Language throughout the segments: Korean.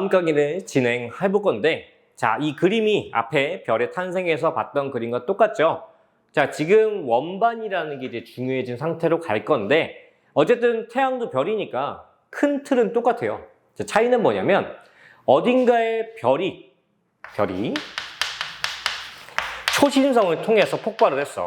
다음 강의를 진행해 볼 건데, 자, 이 그림이 앞에 별의 탄생에서 봤던 그림과 똑같죠? 자, 지금 원반이라는 게 이제 중요해진 상태로 갈 건데, 어쨌든 태양도 별이니까 큰 틀은 똑같아요. 자, 차이는 뭐냐면, 어딘가에 별이, 별이 초신성을 통해서 폭발을 했어.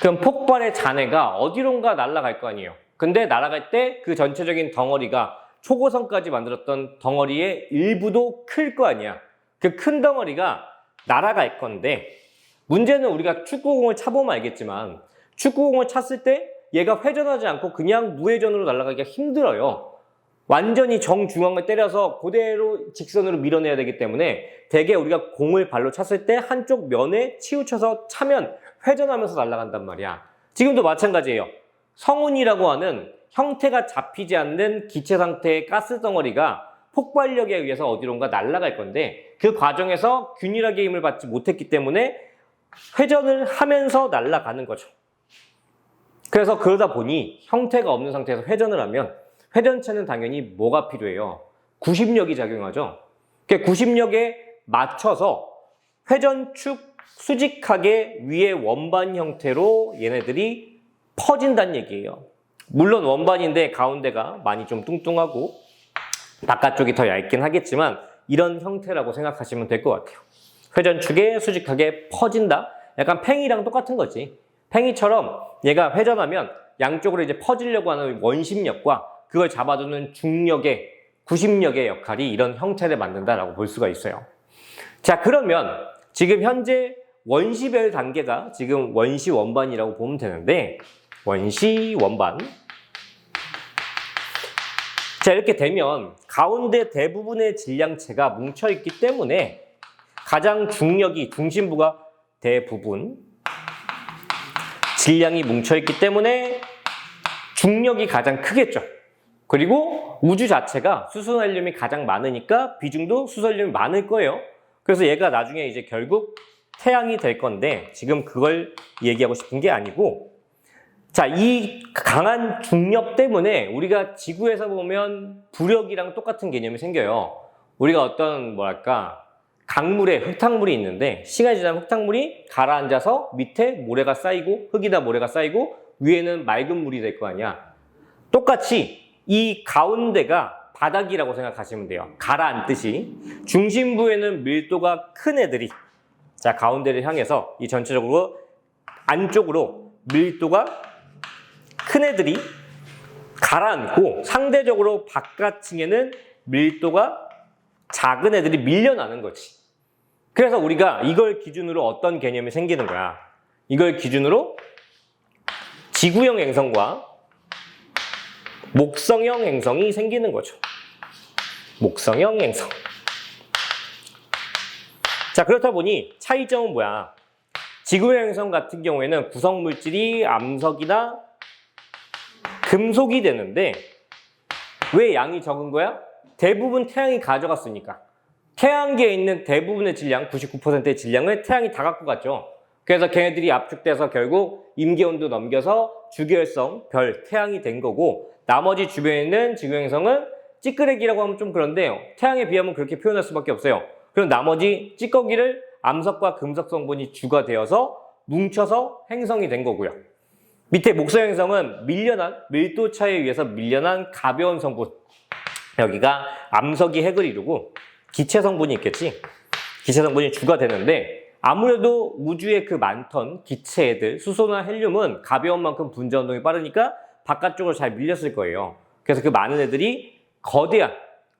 그럼 폭발의 잔해가 어디론가 날아갈 거 아니에요. 근데 날아갈 때 그 전체적인 덩어리가 초고성까지 만들었던 덩어리의 일부도 클 거 아니야. 그 큰 덩어리가 날아갈 건데 문제는 우리가 축구공을 차보면 알겠지만 축구공을 찼을 때 얘가 회전하지 않고 그냥 무회전으로 날아가기가 힘들어요. 완전히 정중앙을 때려서 그대로 직선으로 밀어내야 되기 때문에 대개 우리가 공을 발로 찼을 때 한쪽 면에 치우쳐서 차면 회전하면서 날아간단 말이야. 지금도 마찬가지예요. 성운이라고 하는 형태가 잡히지 않는 기체 상태의 가스 덩어리가 폭발력에 의해서 어디론가 날아갈 건데 그 과정에서 균일하게 힘을 받지 못했기 때문에 회전을 하면서 날아가는 거죠. 그래서 그러다 보니 형태가 없는 상태에서 회전을 하면 회전체는 당연히 뭐가 필요해요? 구심력이 작용하죠. 그 구심력에 맞춰서 회전축 수직하게 위에 원반 형태로 얘네들이 퍼진다는 얘기예요. 물론 원반인데 가운데가 많이 좀 뚱뚱하고 바깥쪽이 더 얇긴 하겠지만 이런 형태라고 생각하시면 될 것 같아요. 회전축에 수직하게 퍼진다? 약간 팽이랑 똑같은 거지. 팽이처럼 얘가 회전하면 양쪽으로 이제 퍼지려고 하는 원심력과 그걸 잡아주는 중력의 구심력의 역할이 이런 형태를 만든다라고 볼 수가 있어요. 자, 그러면 지금 현재 원시별 단계가 지금 원시 원반이라고 보면 되는데 원시 원반 자 이렇게 되면 가운데 대부분의 질량체가 뭉쳐 있기 때문에 가장 중력이 중심부가 대부분 질량이 뭉쳐 있기 때문에 중력이 가장 크겠죠. 그리고 우주 자체가 수소헬륨이 가장 많으니까 비중도 수소헬륨이 많을 거예요. 그래서 얘가 나중에 이제 결국 태양이 될 건데 지금 그걸 얘기하고 싶은 게 아니고 자, 이 강한 중력 때문에 우리가 지구에서 보면 부력이랑 똑같은 개념이 생겨요. 우리가 어떤 뭐랄까 강물에 흙탕물이 있는데 시간이 지나면 흙탕물이 가라앉아서 밑에 모래가 쌓이고 흙이나 모래가 쌓이고 위에는 맑은 물이 될 거 아니야. 똑같이 이 가운데가 바닥이라고 생각하시면 돼요. 가라앉듯이 중심부에는 밀도가 큰 애들이 자 가운데를 향해서 이 전체적으로 안쪽으로 밀도가 큰 애들이 가라앉고 상대적으로 바깥층에는 밀도가 작은 애들이 밀려나는 거지. 그래서 우리가 이걸 기준으로 어떤 개념이 생기는 거야. 이걸 기준으로 지구형 행성과 목성형 행성이 생기는 거죠. 목성형 행성. 자, 그렇다 보니 차이점은 뭐야? 지구형 행성 같은 경우에는 구성 물질이 암석이나 금속이 되는데 왜 양이 적은 거야? 대부분 태양이 가져갔으니까. 태양계에 있는 대부분의 질량, 99%의 질량을 태양이 다 갖고 갔죠. 그래서 걔네들이 압축돼서 결국 임계온도 넘겨서 주계열성, 별, 태양이 된 거고 나머지 주변에 있는 지구행성은 찌끄레기라고 하면 좀 그런데요. 태양에 비하면 그렇게 표현할 수밖에 없어요. 그럼 나머지 찌꺼기를 암석과 금속 성분이 주가 되어서 뭉쳐서 행성이 된 거고요. 밑에 목성 행성은 밀려난 밀도 차에 의해서 밀려난 가벼운 성분. 여기가 암석이 핵을 이루고 기체 성분이 있겠지. 기체 성분이 주가 되는데 아무래도 우주에 그 많던 기체애들 수소나 헬륨은 가벼운 만큼 분자 운동이 빠르니까 바깥쪽으로 잘 밀렸을 거예요. 그래서 그 많은 애들이 거대한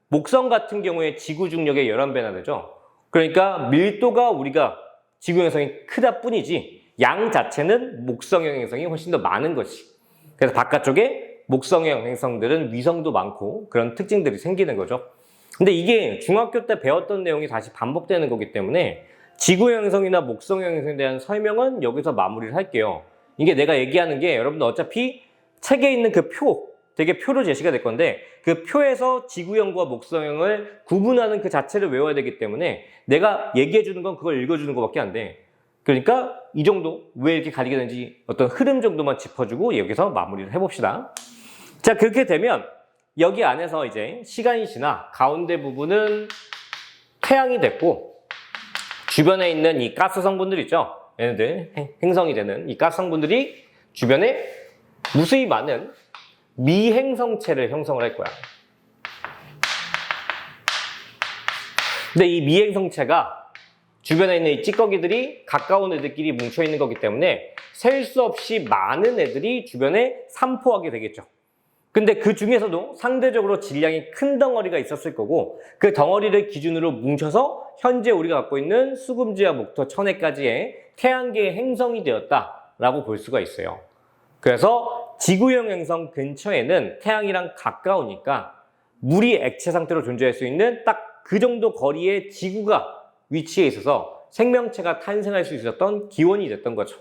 목성 같은 경우에 지구 중력의 11배나 되죠. 그러니까 밀도가 우리가 지구 행성이 크다 뿐이지 양 자체는 목성형 행성이 훨씬 더 많은 거지. 그래서 바깥쪽에 목성형 행성들은 위성도 많고 그런 특징들이 생기는 거죠. 근데 이게 중학교 때 배웠던 내용이 다시 반복되는 거기 때문에 지구형 행성이나 목성형 행성에 대한 설명은 여기서 마무리를 할게요. 이게 내가 얘기하는 게 여러분들 어차피 책에 있는 그 표, 되게 표로 제시가 될 건데 그 표에서 지구형과 목성형을 구분하는 그 자체를 외워야 되기 때문에 내가 얘기해 주는 건 그걸 읽어 주는 것밖에 안 돼. 그러니까 이 정도 왜 이렇게 가리게 되는지 어떤 흐름 정도만 짚어주고 여기서 마무리를 해봅시다. 자 그렇게 되면 여기 안에서 이제 시간이 지나 가운데 부분은 태양이 됐고 주변에 있는 이 가스 성분들 있죠. 얘네들 행- 행성이 되는 이 가스 성분들이 주변에 무수히 많은 미행성체를 형성을 할 거야. 근데 이 미행성체가 주변에 있는 이 찌꺼기들이 가까운 애들끼리 뭉쳐 있는 거기 때문에 셀 수 없이 많은 애들이 주변에 산포하게 되겠죠. 근데 그 중에서도 상대적으로 질량이 큰 덩어리가 있었을 거고 그 덩어리를 기준으로 뭉쳐서 현재 우리가 갖고 있는 수금지와 목토 천해까지의 태양계의 행성이 되었다라고 볼 수가 있어요. 그래서 지구형 행성 근처에는 태양이랑 가까우니까 물이 액체 상태로 존재할 수 있는 딱 그 정도 거리에 지구가 위치해 있어서 생명체가 탄생할 수 있었던 기원이 됐던 거죠.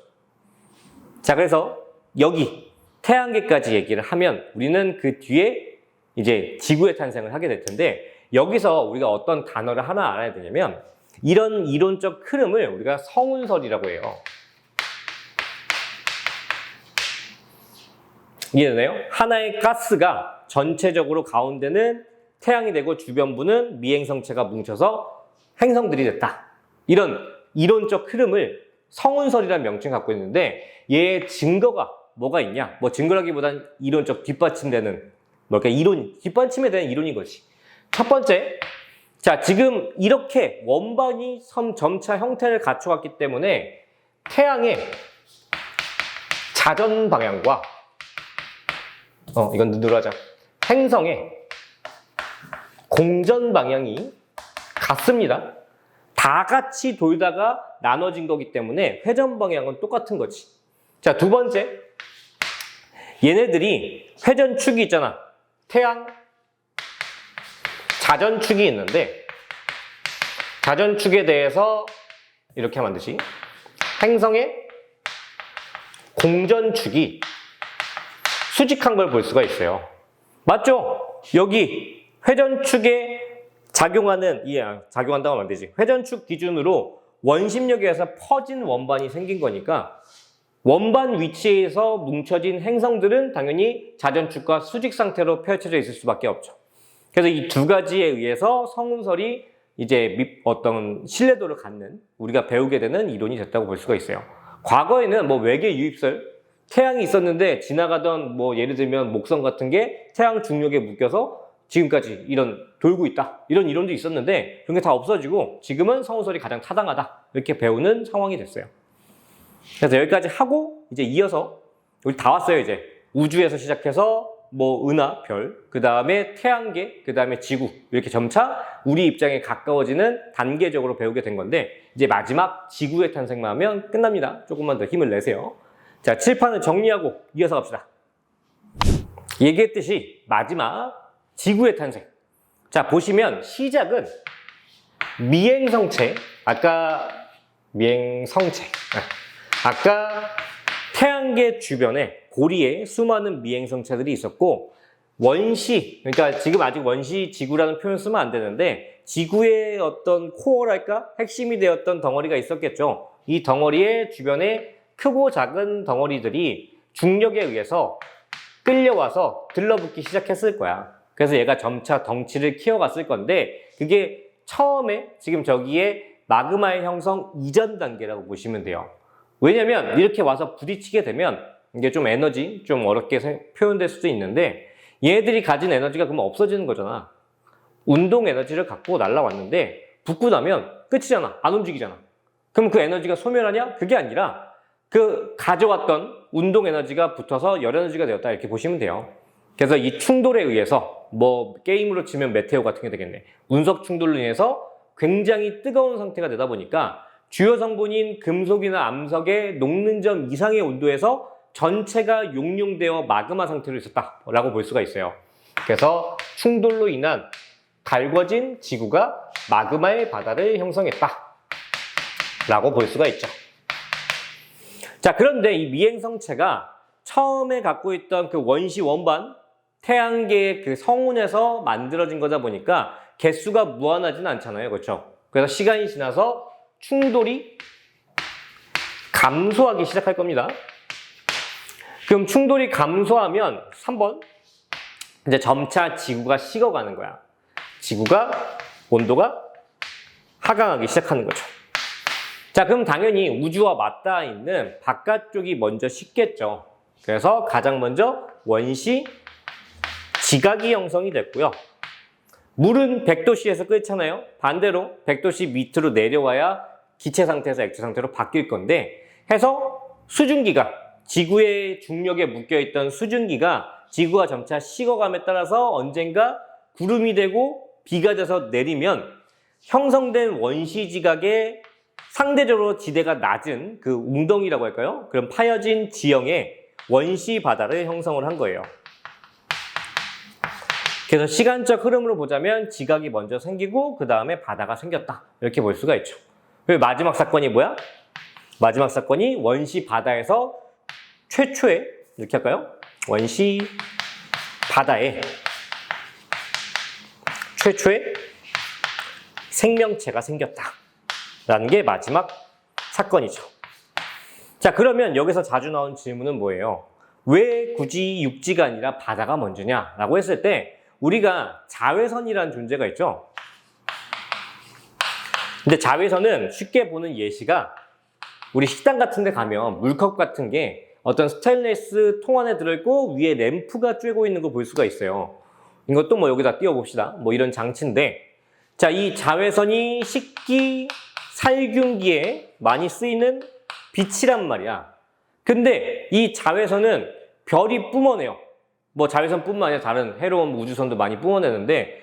자, 그래서 여기 태양계까지 얘기를 하면 우리는 그 뒤에 이제 지구의 탄생을 하게 될 텐데 여기서 우리가 어떤 단어를 하나 알아야 되냐면 이런 이론적 흐름을 우리가 성운설이라고 해요. 이해되나요? 하나의 가스가 전체적으로 가운데는 태양이 되고 주변부는 미행성체가 뭉쳐서 행성들이 됐다. 이런 이론적 흐름을 성운설이라는 명칭을 갖고 있는데 얘의 증거가 뭐가 있냐? 뭐 증거라기보단 이론적 뒷받침되는 뭐랄까 이론 뒷받침에 대한 이론인 거지. 첫 번째, 자 지금 이렇게 원반이 섬 점차 형태를 갖춰왔기 때문에 태양의 자전 방향과 어 이건 눈으로 하자. 행성의 공전 방향이 같습니다. 다 같이 돌다가 나눠진 거기 때문에 회전 방향은 똑같은 거지. 자, 두 번째. 얘네들이 회전축이 있잖아. 태양, 자전축이 있는데, 자전축에 대해서 이렇게 하면 안 되지. 행성의 공전축이 수직한 걸 볼 수가 있어요. 맞죠? 여기 회전축에 작용하는, 이 아, 작용한다고 하면 안 되지. 회전축 기준으로 원심력에서 퍼진 원반이 생긴 거니까 원반 위치에서 뭉쳐진 행성들은 당연히 자전축과 수직 상태로 펼쳐져 있을 수밖에 없죠. 그래서 이 두 가지에 의해서 성운설이 이제 미- 어떤 신뢰도를 갖는 우리가 배우게 되는 이론이 됐다고 볼 수가 있어요. 과거에는 뭐 외계 유입설, 태양이 있었는데 지나가던 뭐 예를 들면 목성 같은 게 태양 중력에 묶여서 지금까지 이런 돌고 있다 이런 이론도 있었는데 그런 게 다 없어지고 지금은 성운설이 가장 타당하다 이렇게 배우는 상황이 됐어요. 그래서 여기까지 하고 이제 이어서 우리 다 왔어요 이제 우주에서 시작해서 뭐 은하, 별, 그 다음에 태양계, 그 다음에 지구 이렇게 점차 우리 입장에 가까워지는 단계적으로 배우게 된 건데 이제 마지막 지구의 탄생만 하면 끝납니다. 조금만 더 힘을 내세요. 자 칠판을 정리하고 이어서 갑시다. 얘기했듯이 마지막 지구의 탄생. 자 보시면 시작은 미행성체 아까 미행성체 아, 아까 태양계 주변에 고리에 수많은 미행성체들이 있었고 원시 그러니까 지금 아직 원시 지구라는 표현 쓰면 안 되는데 지구의 어떤 코어랄까 핵심이 되었던 덩어리가 있었겠죠. 이 덩어리의 주변에 크고 작은 덩어리들이 중력에 의해서 끌려와서 들러붙기 시작했을 거야. 그래서 얘가 점차 덩치를 키워갔을 건데 그게 처음에 지금 저기에 마그마의 형성 이전 단계라고 보시면 돼요. 왜냐면 이렇게 와서 부딪히게 되면 이게 좀 에너지 좀 어렵게 세- 표현될 수도 있는데 얘들이 가진 에너지가 그러면 없어지는 거잖아. 운동 에너지를 갖고 날라왔는데 붙고 나면 끝이잖아. 안 움직이잖아. 그럼 그 에너지가 소멸하냐? 그게 아니라 그 가져왔던 운동 에너지가 붙어서 열 에너지가 되었다 이렇게 보시면 돼요. 그래서 이 충돌에 의해서 뭐 게임으로 치면 메테오 같은 게 되겠네. 운석 충돌로 인해서 굉장히 뜨거운 상태가 되다 보니까 주요 성분인 금속이나 암석의 녹는 점 이상의 온도에서 전체가 용융되어 마그마 상태로 있었다라고 볼 수가 있어요. 그래서 충돌로 인한 갈궈진 지구가 마그마의 바다를 형성했다. 라고 볼 수가 있죠. 자, 그런데 이 미행성체가 처음에 갖고 있던 그 원시 원반, 태양계의 그 성운에서 만들어진 거다 보니까 개수가 무한하진 않잖아요. 그렇죠? 그래서 시간이 지나서 충돌이 감소하기 시작할 겁니다. 그럼 충돌이 감소하면 3번 이제 점차 지구가 식어가는 거야. 지구가 온도가 하강하기 시작하는 거죠. 자, 그럼 당연히 우주와 맞닿아 있는 바깥쪽이 먼저 식겠죠. 그래서 가장 먼저 원시 지각이 형성이 됐고요. 물은 100도씨에서 끓잖아요. 반대로 100도씨 밑으로 내려와야 기체 상태에서 액체 상태로 바뀔 건데 해서 수증기가 지구의 중력에 묶여 있던 수증기가 지구가 점차 식어감에 따라서 언젠가 구름이 되고 비가 돼서 내리면 형성된 원시 지각의 상대적으로 지대가 낮은 그 웅덩이라고 할까요? 그런 파여진 지형에 원시 바다를 형성을 한 거예요. 그래서 시간적 흐름으로 보자면 지각이 먼저 생기고 그 다음에 바다가 생겼다 이렇게 볼 수가 있죠. 그리고 마지막 사건이 뭐야? 마지막 사건이 원시 바다에서 최초의 이렇게 할까요? 원시 바다에 최초의 생명체가 생겼다라는 게 마지막 사건이죠. 자 그러면 여기서 자주 나온 질문은 뭐예요? 왜 굳이 육지가 아니라 바다가 먼저냐라고 했을 때 우리가 자외선이라는 존재가 있죠. 근데 자외선은 쉽게 보는 예시가 우리 식당 같은 데 가면 물컵 같은 게 어떤 스테인레스 통 안에 들어있고 위에 램프가 쬐고 있는 거 볼 수가 있어요. 이것도 뭐 여기다 띄워봅시다. 뭐 이런 장치인데 자, 이 자외선이 식기, 살균기에 많이 쓰이는 빛이란 말이야. 근데 이 자외선은 별이 뿜어내요. 뭐 자외선뿐만 아니라 다른 해로운 우주선도 많이 뿜어내는데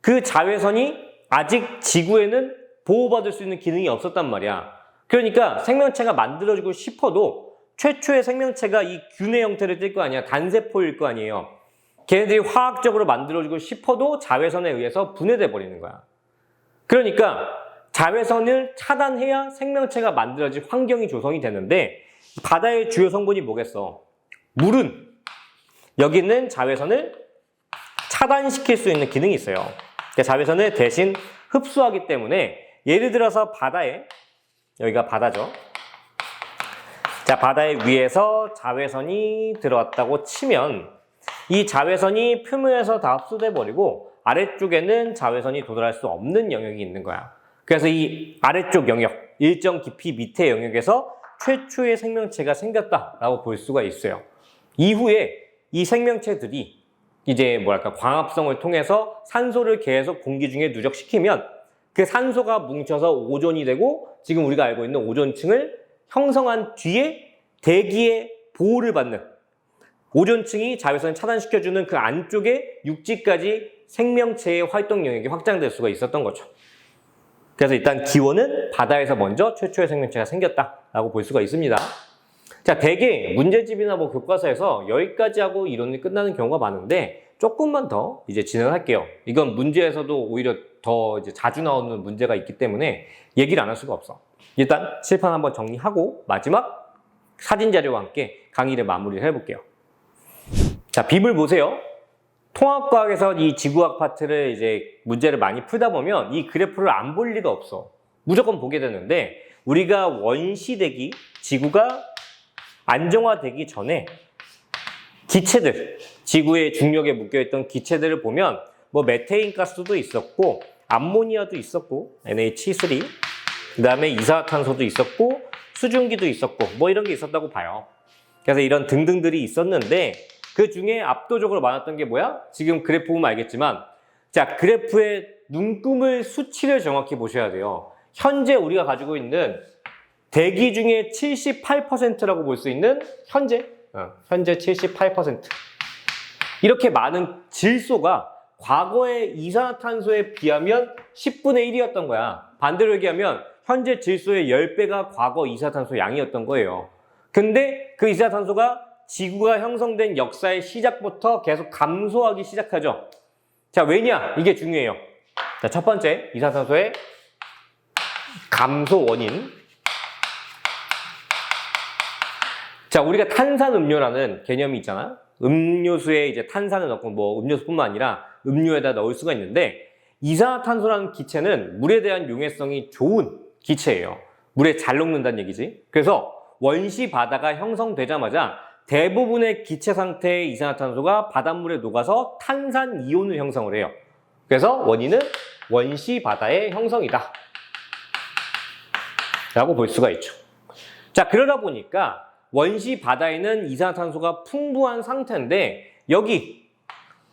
그 자외선이 아직 지구에는 보호받을 수 있는 기능이 없었단 말이야. 그러니까 생명체가 만들어지고 싶어도 최초의 생명체가 이 균의 형태를 띨 거 아니야. 단세포일 거 아니에요. 걔네들이 화학적으로 만들어지고 싶어도 자외선에 의해서 분해돼 버리는 거야. 그러니까 자외선을 차단해야 생명체가 만들어질 환경이 조성이 되는데 바다의 주요 성분이 뭐겠어? 물은 여기 있는 자외선을 차단시킬 수 있는 기능이 있어요. 그러니까 자외선을 대신 흡수하기 때문에 예를 들어서 바다에 여기가 바다죠. 자, 바다의 위에서 자외선이 들어왔다고 치면 이 자외선이 표면에서 다 흡수돼 버리고 아래쪽에는 자외선이 도달할 수 없는 영역이 있는 거야. 그래서 이 아래쪽 영역, 일정 깊이 밑의 영역에서 최초의 생명체가 생겼다라고 볼 수가 있어요. 이후에 이 생명체들이 이제 뭐랄까 광합성을 통해서 산소를 계속 공기 중에 누적시키면 그 산소가 뭉쳐서 오존이 되고 지금 우리가 알고 있는 오존층을 형성한 뒤에 대기의 보호를 받는 오존층이 자외선을 차단시켜주는 그 안쪽에 육지까지 생명체의 활동 영역이 확장될 수가 있었던 거죠. 그래서 일단 기원은 바다에서 먼저 최초의 생명체가 생겼다라고 볼 수가 있습니다. 자, 대개 문제집이나 뭐 교과서에서 여기까지 하고 이론이 끝나는 경우가 많은데 조금만 더 이제 진행할게요. 이건 문제에서도 오히려 더 이제 자주 나오는 문제가 있기 때문에 얘기를 안 할 수가 없어. 일단 칠판 한번 정리하고 마지막 사진 자료와 함께 강의를 마무리를 해볼게요. 자, 빔을 보세요. 통합과학에서 이 지구학 파트를 이제 문제를 많이 풀다 보면 이 그래프를 안 볼 리가 없어. 무조건 보게 되는데 우리가 원시대기 지구가 안정화되기 전에 기체들, 지구의 중력에 묶여있던 기체들을 보면 뭐 메테인 가스도 있었고 암모니아도 있었고 NH3 그 다음에 이산화탄소도 있었고 수증기도 있었고 뭐 이런 게 있었다고 봐요. 그래서 이런 등등들이 있었는데 그 중에 압도적으로 많았던 게 뭐야? 지금 그래프 보면 알겠지만 자 그래프의 눈금을 수치를 정확히 보셔야 돼요. 현재 우리가 가지고 있는 대기 중에 78%라고 볼 수 있는 현재 어, 현재 78% 이렇게 많은 질소가 과거의 이산화탄소에 비하면 10분의 1이었던 거야. 반대로 얘기하면 현재 질소의 10배가 과거 이산화탄소 양이었던 거예요. 근데 그 이산화탄소가 지구가 형성된 역사의 시작부터 계속 감소하기 시작하죠. 자, 왜냐? 이게 중요해요. 자, 첫 번째, 이산화탄소의 감소 원인. 자, 우리가 탄산 음료라는 개념이 있잖아. 음료수에 이제 탄산을 넣고 뭐 음료수뿐만 아니라 음료에다 넣을 수가 있는데 이산화탄소라는 기체는 물에 대한 용해성이 좋은 기체예요. 물에 잘 녹는다는 얘기지. 그래서 원시 바다가 형성되자마자 대부분의 기체 상태의 이산화탄소가 바닷물에 녹아서 탄산 이온을 형성을 해요. 그래서 원인은 원시 바다의 형성이다. 라고 볼 수가 있죠. 자, 그러다 보니까 원시 바다에는 이산화탄소가 풍부한 상태인데 여기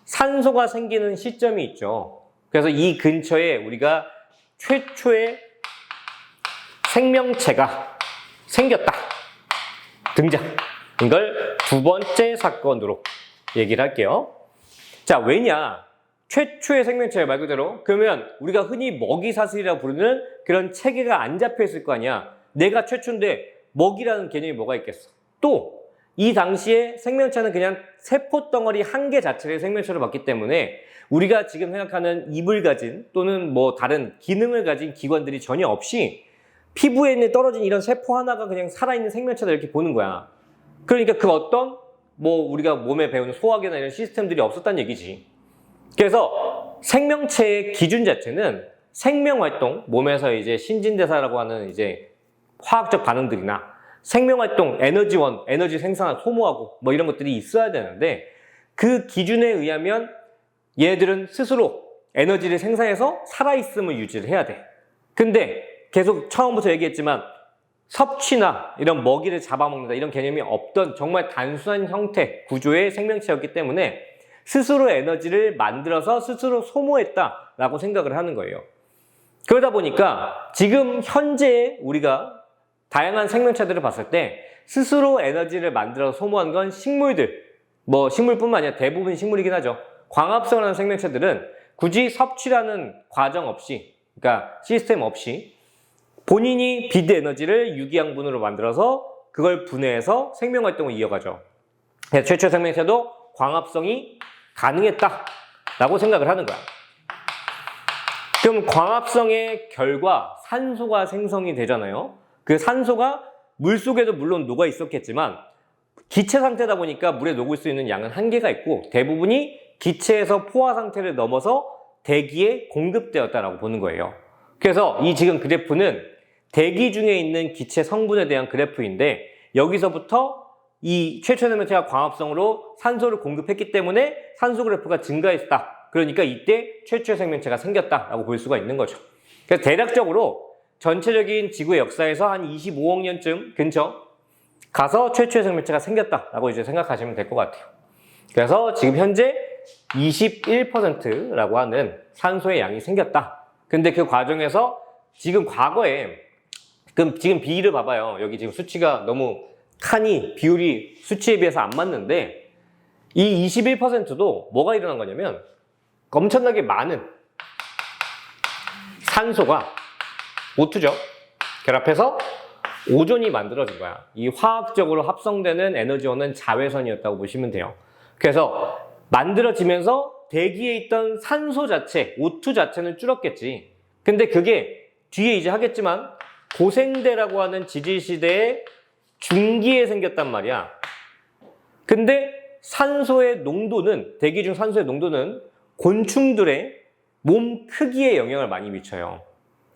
산소가 생기는 시점이 있죠. 그래서 이 근처에 우리가 최초의 생명체가 생겼다. 등장. 이걸 두 번째 사건으로 얘기를 할게요. 자, 왜냐? 최초의 생명체 말 그대로 그러면 우리가 흔히 먹이 사슬이라고 부르는 그런 체계가 안 잡혀 있을 거 아니야. 내가 최초인데 먹이라는 개념이 뭐가 있겠어? 또 이 당시에 생명체는 그냥 세포 덩어리 한 개 자체를 생명체로 봤기 때문에 우리가 지금 생각하는 입을 가진 또는 뭐 다른 기능을 가진 기관들이 전혀 없이 피부에 있는 떨어진 이런 세포 하나가 그냥 살아있는 생명체다 이렇게 보는 거야. 그러니까 그 어떤 뭐 우리가 몸에 배우는 소화기나 이런 시스템들이 없었다는 얘기지. 그래서 생명체의 기준 자체는 생명 활동, 몸에서 이제 신진대사라고 하는 이제 화학적 반응들이나 생명 활동, 에너지원, 에너지 생산하고 소모하고 뭐 이런 것들이 있어야 되는데 그 기준에 의하면 얘들은 스스로 에너지를 생산해서 살아있음을 유지를 해야 돼. 근데 계속 처음부터 얘기했지만 섭취나 이런 먹이를 잡아먹는다 이런 개념이 없던 정말 단순한 형태, 구조의 생명체였기 때문에 스스로 에너지를 만들어서 스스로 소모했다라고 생각을 하는 거예요. 그러다 보니까 지금 현재 우리가 다양한 생명체들을 봤을 때 스스로 에너지를 만들어 소모한 건 식물들, 뭐 식물뿐만 아니라 대부분 식물이긴 하죠. 광합성을 하는 생명체들은 굳이 섭취라는 과정 없이, 그러니까 시스템 없이 본인이 비드 에너지를 유기양분으로 만들어서 그걸 분해해서 생명 활동을 이어가죠. 최초 생명체도 광합성이 가능했다라고 생각을 하는 거야. 그럼 광합성의 결과 산소가 생성이 되잖아요. 그 산소가 물 속에도 물론 녹아 있었겠지만 기체 상태다 보니까 물에 녹을 수 있는 양은 한계가 있고 대부분이 기체에서 포화 상태를 넘어서 대기에 공급되었다라고 보는 거예요. 그래서 이 지금 그래프는 대기 중에 있는 기체 성분에 대한 그래프인데 여기서부터 이 최초 생명체가 광합성으로 산소를 공급했기 때문에 산소 그래프가 증가했다. 그러니까 이때 최초의 생명체가 생겼다라고 볼 수가 있는 거죠. 그래서 대략적으로 전체적인 지구의 역사에서 한 25억 년쯤 근처 가서 최초의 생명체가 생겼다라고 이제 생각하시면 될 것 같아요. 그래서 지금 현재 21%라고 하는 산소의 양이 생겼다. 근데 그 과정에서 지금 과거에 그럼 지금 비율을 봐봐요. 여기 지금 수치가 너무 칸이 비율이 수치에 비해서 안 맞는데 이 21%도 뭐가 일어난 거냐면 엄청나게 많은 산소가 O2죠. 결합해서 오존이 만들어진 거야. 이 화학적으로 합성되는 에너지원은 자외선이었다고 보시면 돼요. 그래서 만들어지면서 대기에 있던 산소 자체, O2 자체는 줄었겠지. 근데 그게 뒤에 이제 하겠지만 고생대라고 하는 지질시대의 중기에 생겼단 말이야. 근데 산소의 농도는, 대기 중 산소의 농도는 곤충들의 몸 크기에 영향을 많이 미쳐요.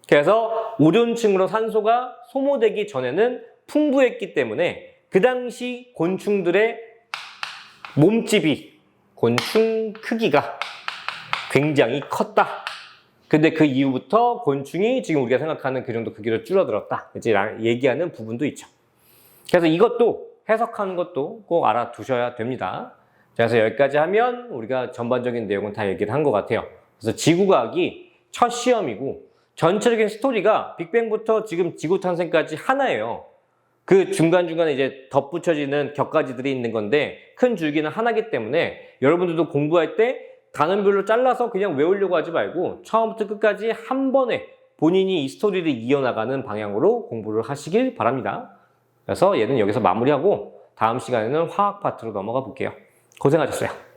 그래서 오존층으로 산소가 소모되기 전에는 풍부했기 때문에 그 당시 곤충들의 몸집이, 곤충 크기가 굉장히 컸다. 근데 그 이후부터 곤충이 지금 우리가 생각하는 그 정도 크기로 줄어들었다. 이제 얘기하는 부분도 있죠. 그래서 이것도 해석하는 것도 꼭 알아두셔야 됩니다. 그래서 여기까지 하면 우리가 전반적인 내용은 다 얘기를 한 것 같아요. 그래서 지구과학이 첫 시험이고 전체적인 스토리가 빅뱅부터 지금 지구 탄생까지 하나예요. 그 중간중간에 이제 덧붙여지는 격가지들이 있는 건데 큰 줄기는 하나기 때문에 여러분들도 공부할 때 단원별로 잘라서 그냥 외우려고 하지 말고 처음부터 끝까지 한 번에 본인이 이 스토리를 이어나가는 방향으로 공부를 하시길 바랍니다. 그래서 얘는 여기서 마무리하고 다음 시간에는 화학 파트로 넘어가 볼게요. 고생하셨어요.